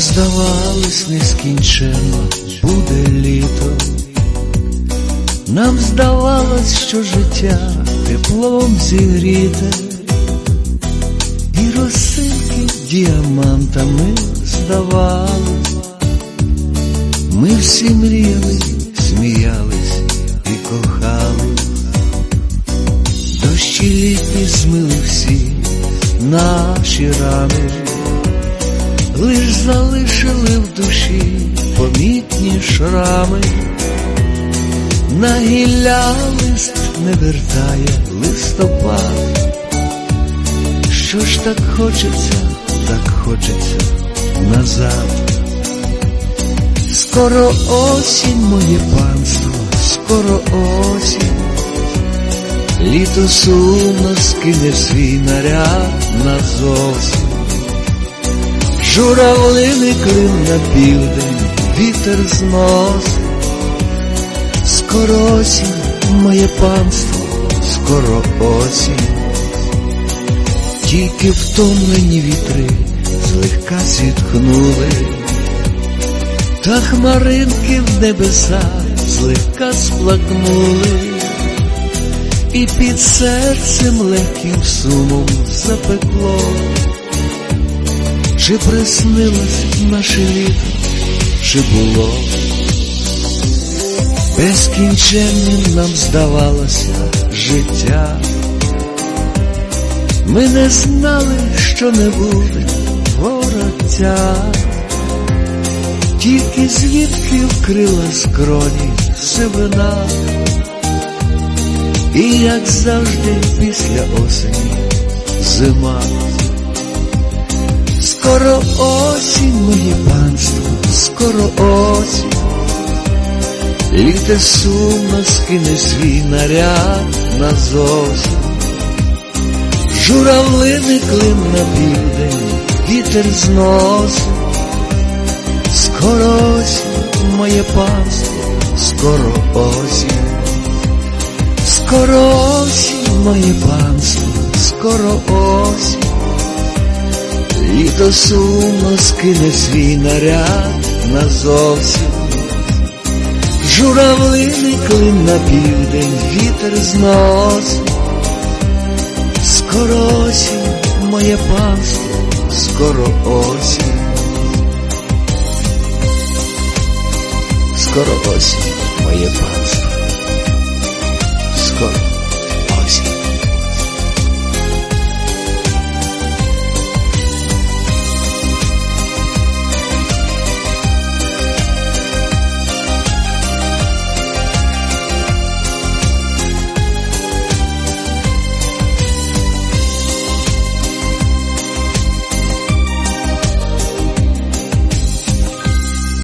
здавалось нескінченно буде літо, нам здавалось, що життя теплом зігріте, і розсилки діамантами здавались, ми всі мріяли, сміялись і кохали, дощі літні змили всі наші рани лиш залишили в душі помітні шрами, на гілля лист не вертає листопад. Що ж так хочеться, так хочеться назад. Скоро осінь, моє панство, скоро осінь, літо сумно скине свій наряд назовсім. Журавлини клин на південь, вітер зносить, скоро осінь, моє панство, скоро осінь, тільки втомлені вітри злегка зітхнули, та хмаринки в небесах злегка сплакнули, і під серцем легким сумом запекло. Чи приснилось наше літо, чи було? Безкінченним нам здавалося життя, ми не знали, що не буде вороття, тільки звідки вкрила скроні сивина, і як завжди після осені зима. Скоро осінь, моє панство, скоро осінь, літе сумно скине свій наряд на назовсім, журавлини клин на південь, вітер зносить, скоро осінь, моє панство, скоро осінь, скоро осінь, моє панство, скоро осінь. Літо сумно скине свій наряд назовсім, журавлини клин на південь, вітер зносить, скоро осінь, моє панство, скоро осінь, скоро осінь, моє панство, скоро.